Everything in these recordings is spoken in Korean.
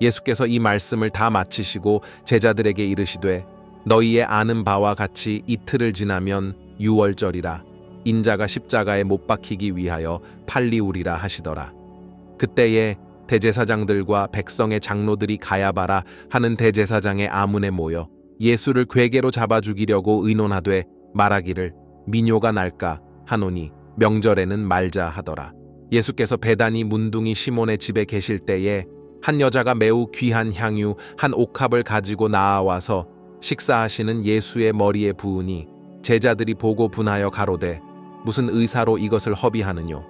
예수께서 이 말씀을 다 마치시고 제자들에게 이르시되 너희의 아는 바와 같이 이틀을 지나면 유월절이라 인자가 십자가에 못 박히기 위하여 팔리우리라 하시더라. 그때에 대제사장들과 백성의 장로들이 가야바라 하는 대제사장의 아문에 모여 예수를 괴계로 잡아 죽이려고 의논하되 말하기를 민요가 날까 하노니 명절에는 말자 하더라. 예수께서 배단이 문둥이 시몬의 집에 계실 때에 한 여자가 매우 귀한 향유 한 옥합을 가지고 나아와서 식사하시는 예수의 머리에 부으니 제자들이 보고 분하여 가로되 무슨 의사로 이것을 허비하느뇨?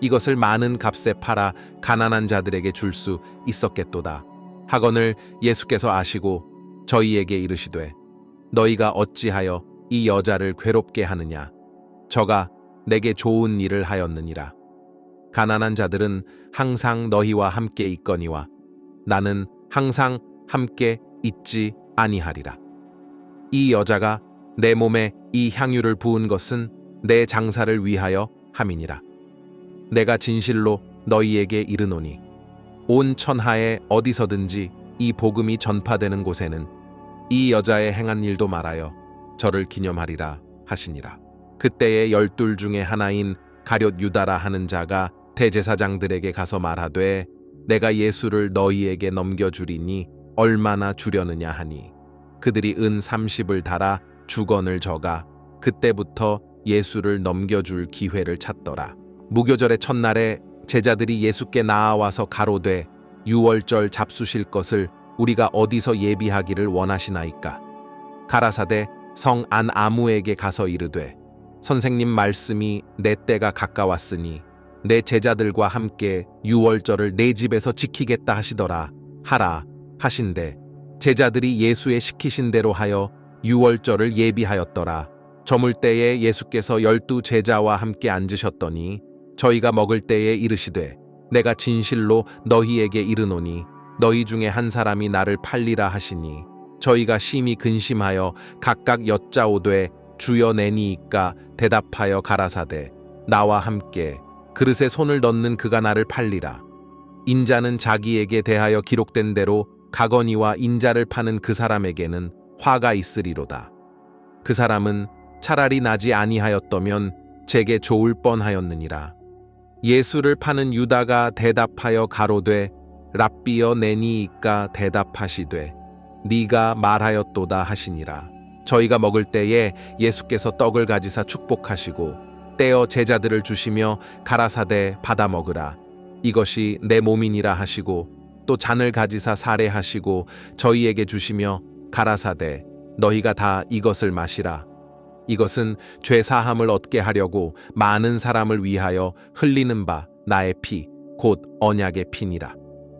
이것을 많은 값에 팔아 가난한 자들에게 줄 수 있었겠도다. 하거늘 예수께서 아시고 저희에게 이르시되 너희가 어찌하여 이 여자를 괴롭게 하느냐? 저가 내게 좋은 일을 하였느니라. 가난한 자들은 항상 너희와 함께 있거니와 나는 항상 함께 있지 아니하리라. 이 여자가 내 몸에 이 향유를 부은 것은 내 장사를 위하여 함이니라. 내가 진실로 너희에게 이르노니 온 천하에 어디서든지 이 복음이 전파되는 곳에는 이 여자의 행한 일도 말하여 저를 기념하리라 하시니라. 그때의 열둘 중에 하나인 가룟 유다라 하는 자가 대제사장들에게 가서 말하되 내가 예수를 너희에게 넘겨주리니 얼마나 주려느냐 하니 그들이 은 30을 달아 주건을 저가 그때부터 예수를 넘겨줄 기회를 찾더라. 무교절의 첫날에 제자들이 예수께 나아와서 가로되 유월절 잡수실 것을 우리가 어디서 예비하기를 원하시나이까? 가라사대 성 안 아무에게 가서 이르되 선생님 말씀이 내 때가 가까웠으니 내 제자들과 함께 유월절을 내 집에서 지키겠다 하시더라. 하라 하신대. 제자들이 예수의 시키신 대로 하여 유월절을 예비하였더라. 저물 때에 예수께서 열두 제자와 함께 앉으셨더니 저희가 먹을 때에 이르시되 내가 진실로 너희에게 이르노니 너희 중에 한 사람이 나를 팔리라 하시니 저희가 심히 근심하여 각각 여짜오되 주여 내니이까 대답하여 가라사대. 나와 함께 그릇에 손을 넣는 그가 나를 팔리라. 인자는 자기에게 대하여 기록된 대로 가거니와 인자를 파는 그 사람에게는 화가 있으리로다. 그 사람은 차라리 나지 아니하였더면 제게 좋을 뻔하였느니라. 예수를 파는 유다가 대답하여 가로되 랍비여 내니이까 대답하시되 네가 말하였도다 하시니라. 저희가 먹을 때에 예수께서 떡을 가지사 축복하시고 떼어 제자들을 주시며 가라사대 받아 먹으라. 이것이 내 몸이니라 하시고 또 잔을 가지사 사례하시고 저희에게 주시며 가라사대 너희가 다 이것을 마시라. 이것은 죄 사함을 얻게 하려고 많은 사람을 위하여 흘리는 바 나의 피 곧 언약의 피니라.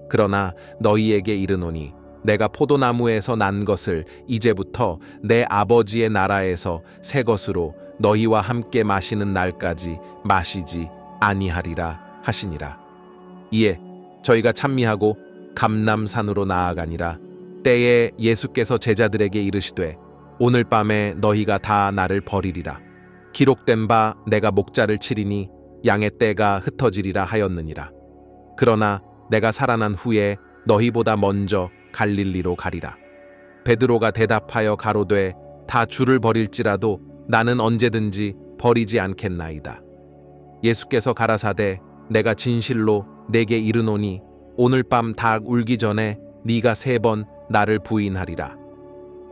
그러나 너희에게 이르노니 내가 포도나무에서 난 것을 이제부터 내 아버지의 나라에서 새 것으로 너희와 함께 마시는 날까지 마시지 아니하리라 하시니라. 이에 저희가 찬미하고 감남산으로 나아가니라. 때에 예수께서 제자들에게 이르시되 오늘 밤에 너희가 다 나를 버리리라. 기록된 바 내가 목자를 치리니 양의 떼가 흩어지리라 하였느니라. 그러나 내가 살아난 후에 너희보다 먼저 갈릴리로 가리라. 베드로가 대답하여 가로되 다 주를 버릴지라도 나는 언제든지 버리지 않겠나이다. 예수께서 가라사대 내가 진실로 내게 이르노니 오늘 밤 닭 울기 전에 네가 세 번 나를 부인하리라.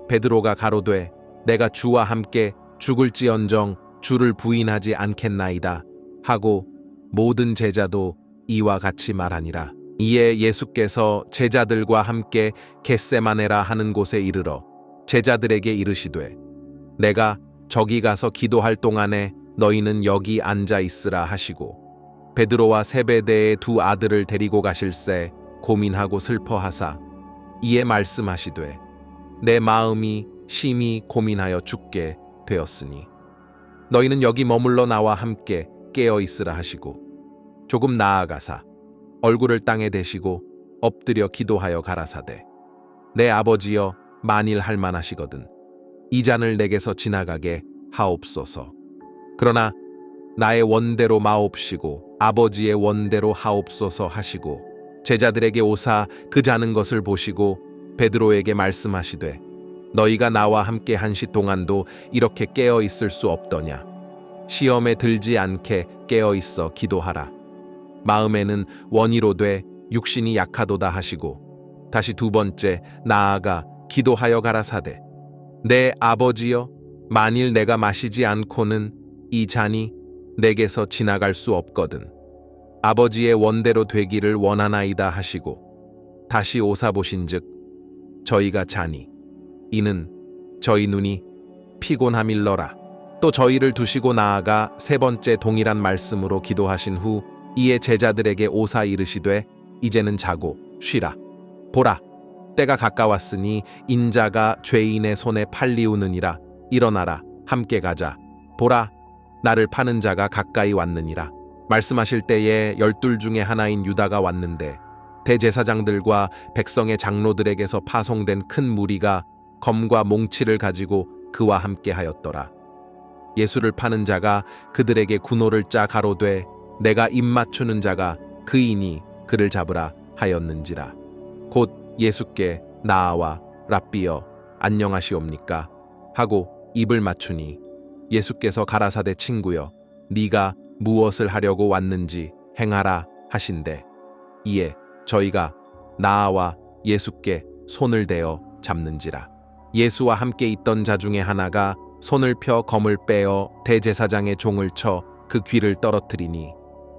베드로가 가로되 내가 주와 함께 죽을지언정 주를 부인하지 않겠나이다 하고 모든 제자도 이와 같이 말하니라. 이에 예수께서 제자들과 함께 겟세마네라 하는 곳에 이르러 제자들에게 이르시되 내가 저기 가서 기도할 동안에 너희는 여기 앉아 있으라 하시고 베드로와 세베대의 두 아들을 데리고 가실새 고민하고 슬퍼하사 이에 말씀하시되 내 마음이 심히 고민하여 죽게 되었으니 너희는 여기 머물러 나와 함께 깨어 있으라 하시고 조금 나아가사 얼굴을 땅에 대시고 엎드려 기도하여 가라사대 내 아버지여 만일 할 만하시거든 이 잔을 내게서 지나가게 하옵소서. 그러나 나의 원대로 마옵시고 아버지의 원대로 하옵소서 하시고 제자들에게 오사 그 자는 것을 보시고 베드로에게 말씀하시되 너희가 나와 함께 한시 동안도 이렇게 깨어 있을 수 없더냐? 시험에 들지 않게 깨어 있어 기도하라. 마음에는 원이로 돼 육신이 약하도다 하시고 다시 두 번째 나아가 기도하여 가라사대 내 아버지여 만일 내가 마시지 않고는 이 잔이 내게서 지나갈 수 없거든. 아버지의 원대로 되기를 원하나이다 하시고 다시 오사 보신즉 저희가 자니 이는 저희 눈이 피곤함일러라. 또 저희를 두시고 나아가 세 번째 동일한 말씀으로 기도하신 후 이에 제자들에게 오사 이르시되 이제는 자고 쉬라. 보라 때가 가까웠으니 인자가 죄인의 손에 팔리우느니라. 일어나라 함께 가자. 보라 나를 파는 자가 가까이 왔느니라. 말씀하실 때에 열둘 중에 하나인 유다가 왔는데 대제사장들과 백성의 장로들에게서 파송된 큰 무리가 검과 몽치를 가지고 그와 함께 하였더라. 예수를 파는 자가 그들에게 군호를 짜 가로되 내가 입 맞추는 자가 그이니 그를 잡으라 하였는지라. 곧 예수께 나아와 랍비여 안녕하시옵니까? 하고 입을 맞추니 예수께서 가라사대 친구여 네가 무엇을 하려고 왔는지 행하라 하신대. 이에 저희가 나아와 예수께 손을 대어 잡는지라. 예수와 함께 있던 자 중에 하나가 손을 펴 검을 빼어 대제사장의 종을 쳐 그 귀를 떨어뜨리니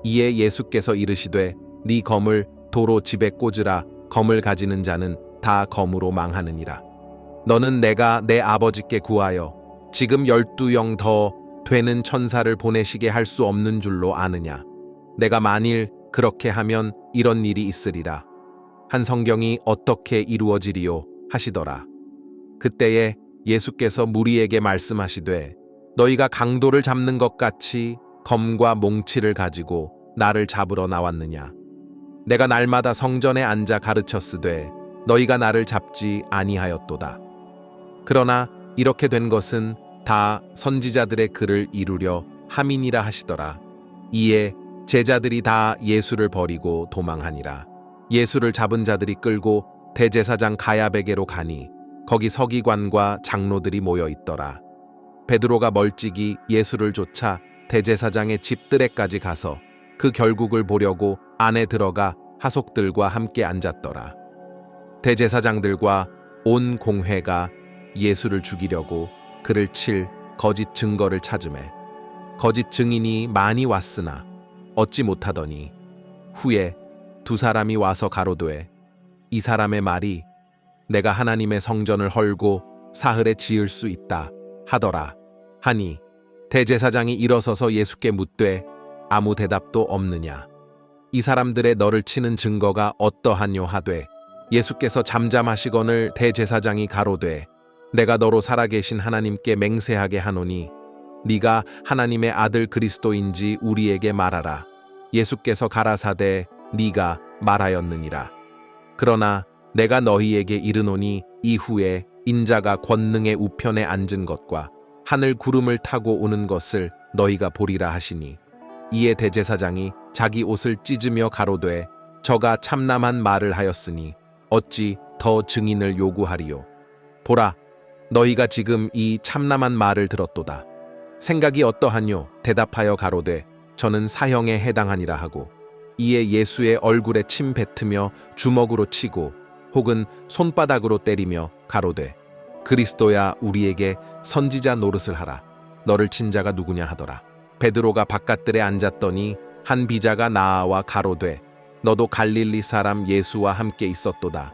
이에 예수께서 이르시되 네 검을 도로 집에 꽂으라 검을 가지는 자는 다 검으로 망하느니라. 너는 내가 내 아버지께 구하여 지금 열두 영 더 되는 천사를 보내시게 할 수 없는 줄로 아느냐. 내가 만일 그렇게 하면 이런 일이 있으리라. 한 성경이 어떻게 이루어지리요 하시더라. 그때에 예수께서 무리에게 말씀하시되 너희가 강도를 잡는 것 같이 검과 몽치를 가지고 나를 잡으러 나왔느냐 내가 날마다 성전에 앉아 가르쳤으되 너희가 나를 잡지 아니하였도다. 그러나 이렇게 된 것은 다 선지자들의 글을 이루려 함이니라 하시더라. 이에 제자들이 다 예수를 버리고 도망하니라. 예수를 잡은 자들이 끌고 대제사장 가야베게로 가니 거기 서기관과 장로들이 모여 있더라. 베드로가 멀찍이 예수를 쫓아 대제사장의 집들에까지 가서 그 결국을 보려고 안에 들어가 하속들과 함께 앉았더라. 대제사장들과 온 공회가 예수를 죽이려고 그를 칠 거짓 증거를 찾음에 거짓 증인이 많이 왔으나 얻지 못하더니 후에 두 사람이 와서 가로되 이 사람의 말이 내가 하나님의 성전을 헐고 사흘에 지을 수 있다 하더라 하니 대제사장이 일어서서 예수께 묻되 아무 대답도 없느냐 이 사람들의 너를 치는 증거가 어떠하뇨 하되 예수께서 잠잠하시거늘 대제사장이 가로되 내가 너로 살아계신 하나님께 맹세하게 하노니 네가 하나님의 아들 그리스도인지 우리에게 말하라. 예수께서 가라사대 네가 말하였느니라. 그러나 내가 너희에게 이르노니 이후에 인자가 권능의 우편에 앉은 것과 하늘 구름을 타고 오는 것을 너희가 보리라 하시니 이에 대제사장이 자기 옷을 찢으며 가로되 저가 참남한 말을 하였으니 어찌 더 증인을 요구하리요? 보라 너희가 지금 이 참남한 말을 들었도다. 생각이 어떠하뇨? 대답하여 가로되 저는 사형에 해당하니라 하고 이에 예수의 얼굴에 침 뱉으며 주먹으로 치고 혹은 손바닥으로 때리며 가로되 그리스도야 우리에게 선지자 노릇을 하라. 너를 친 자가 누구냐 하더라 베드로가 바깥들에 앉았더니 한 비자가 나아와 가로되 너도 갈릴리 사람 예수와 함께 있었도다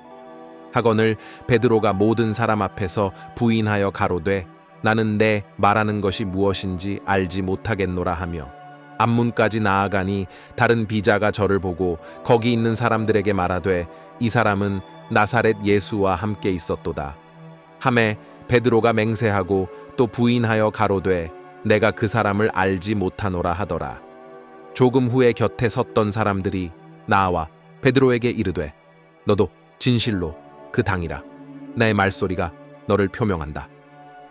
하거늘 베드로가 모든 사람 앞에서 부인하여 가로되 나는 내 말하는 것이 무엇인지 알지 못하겠노라 하며 앞문까지 나아가니 다른 비자가 저를 보고 거기 있는 사람들에게 말하되 이 사람은 나사렛 예수와 함께 있었도다. 함에 베드로가 맹세하고 또 부인하여 가로되 내가 그 사람을 알지 못하노라 하더라. 조금 후에 곁에 섰던 사람들이 나와 베드로에게 이르되 너도 진실로 그 당이라 나의 말소리가 너를 표명한다.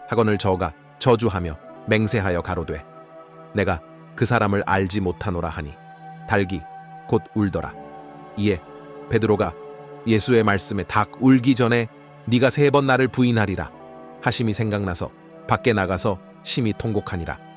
하거늘 저가 저주하며 맹세하여 가로되 내가 그 사람을 알지 못하노라 하니 달기 곧 울더라. 이에 베드로가 예수의 말씀에 닭 울기 전에 네가 세 번 나를 부인하리라 하심이 생각나서 밖에 나가서 심히 통곡하니라